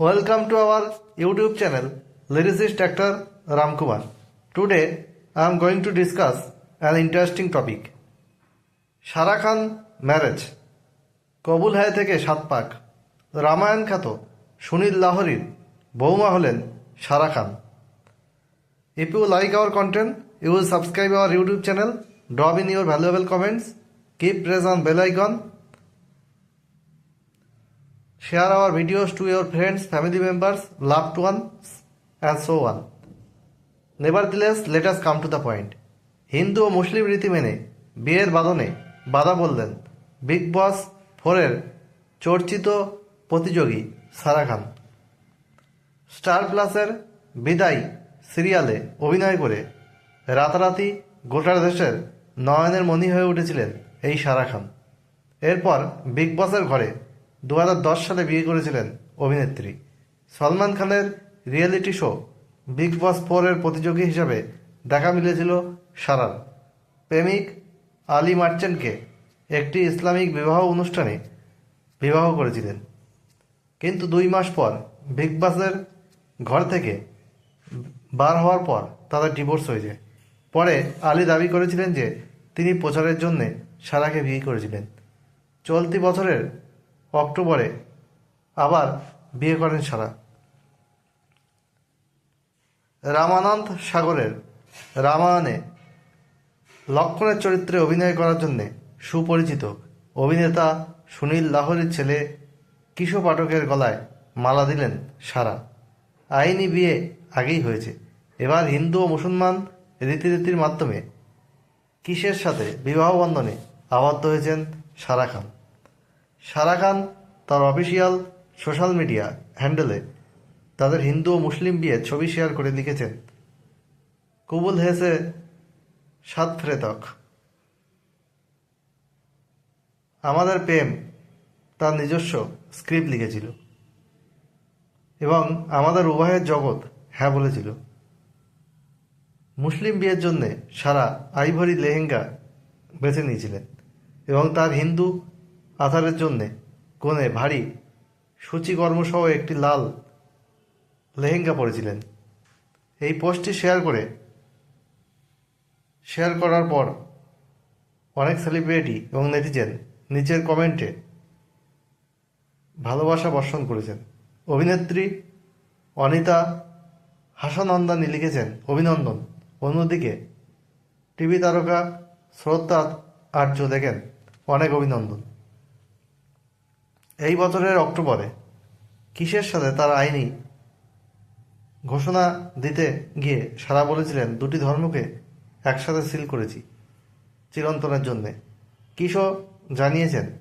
Welcome to our YouTube channel, Lyricist Actor Ramkumar. Today, I am going to discuss an interesting topic. Sara Khan marriage কবুল হায় থেকে সাত পাক রামায়ণ খ্যাত সুনীল লাহরির বৌমা হলেন সারা খান If you like our content, you will subscribe our YouTube channel, drop in your valuable comments, keep press on bell icon, share our videos to your friends, family members, loved ones, and so on. Nevertheless, let us come to the point. Hindu ও Muslim রীতি মেনে বিয়ের বাদনে বাধা বললেন big বস ফোরের চর্চিত প্রতিযোগী সারা খান star প্লাসের বিদায় সিরিয়ালে অভিনয় করে রাতারাতি গোটা দেশের নয়নের মণি হয়ে উঠেছিলেন এই সারা খান এরপর বিগ বসের ঘরে দু হাজার দশ সালে বিয়ে করেছিলেন অভিনেত্রী। সলমান খানের রিয়েলিটি শো বিগ বস ফোরের প্রতিযোগী হিসাবে দেখা মিলেছিল সারার প্রেমিক আলী মার্চেন্টকে একটি ইসলামিক বিবাহ অনুষ্ঠানে বিবাহ করেছিলেন। কিন্তু দুই মাস পর বিগ বাসের ঘর থেকে বার হওয়ার পর তাদের ডিভোর্স হয়ে যায়। পরে আলী দাবি করেছিলেন যে তিনি প্রচারের জন্যে সারাকে বিয়ে করেছিলেন। চলতি বছরের অক্টোবরে আবার বিয়ে করেন সারা। রামানন্দ সাগরের রামায়ণে লক্ষণের চরিত্রে অভিনয় করার জন্যে সুপরিচিত অভিনেতা সুনীল লাহরির ছেলে কিশো পাঠকের গলায় মালা দিলেন সারা। আইনি বিয়ে আগেই হয়েছে। এবার হিন্দু ও মুসলমান রীতিনীতির মাধ্যমে কিসের সাথে বিবাহ বন্ধনে আবদ্ধ হয়েছেন সারা খান? সারা খান তার অফিসিয়াল সোশ্যাল মিডিয়া হ্যান্ডেলে তাদের হিন্দু ও মুসলিম বিয়ের ছবি শেয়ার করে লিখেছেন। কবুল হেসে সাত ফ্রেতক। আমাদের প্রেম, তার নিজস্ব স্ক্রিপ্ট লিখেছিল। এবং আমাদের উভয়ের জগৎ হ্যাঁ বলেছিল। মুসলিম বিয়ের জন্যে সারা আইভরি লেহেঙ্গা বেছে নিয়েছিলেন। এবং তার হিন্দু আধারের জন্যে কোণে ভারী সূচিকর্মসহ একটি লাল লেহেঙ্গা পরেছিলেন। এই পোস্টটি শেয়ার করে শেয়ার করার পর অনেক সেলিব্রিটি এবং নেটিজেন নিচের কমেন্টে ভালোবাসা বর্ষণ করেছেন। অভিনেত্রী অনিতা হাসানন্দানি লিখেছেন, অভিনন্দন। অন্যদিকে টিভি তারকা শ্রদ্ধা আর্য দেখেন, অনেক অভিনন্দন। এই বছরের অক্টোবরে কিসের সাথে তার আইনি ঘোষণা দিতে গিয়ে সারা বলেছিলেন, দুটি ধর্মকে একসাথে সিল করেছি চিরন্তনের জন্যে। কিশো জানিয়েছেন?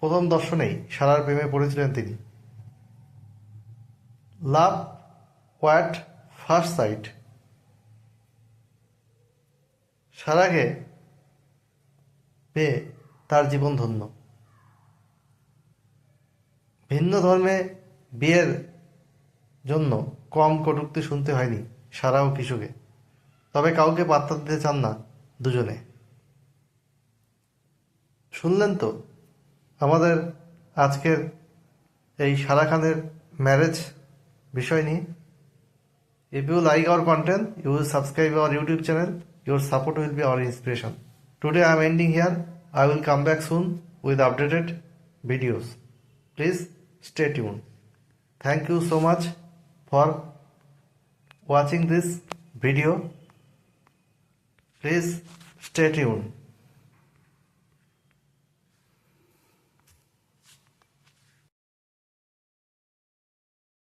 প্রথম দর্শনেই সারার প্রেমে পড়েছিলেন তিনি। Love what first sight. সারাকে পেয়ে তার জীবন ধন্য। ভিন্ন ধর্মে বিয়ের জন্য কম কটূক্তি শুনতে হয়নি সারা ও কিশোকে তবে কাউকে পাত্তা দিতে চান না দুজনে। শুনলেন তো? আমাদের আজকের এই সারা খানের ম্যারেজ বিষয় নিয়ে। If you like our content you will subscribe our YouTube channel your support will be our inspiration today I am ending here I will come back soon with updated videos please stay tuned. Thank you so much for watching this video please stay tuned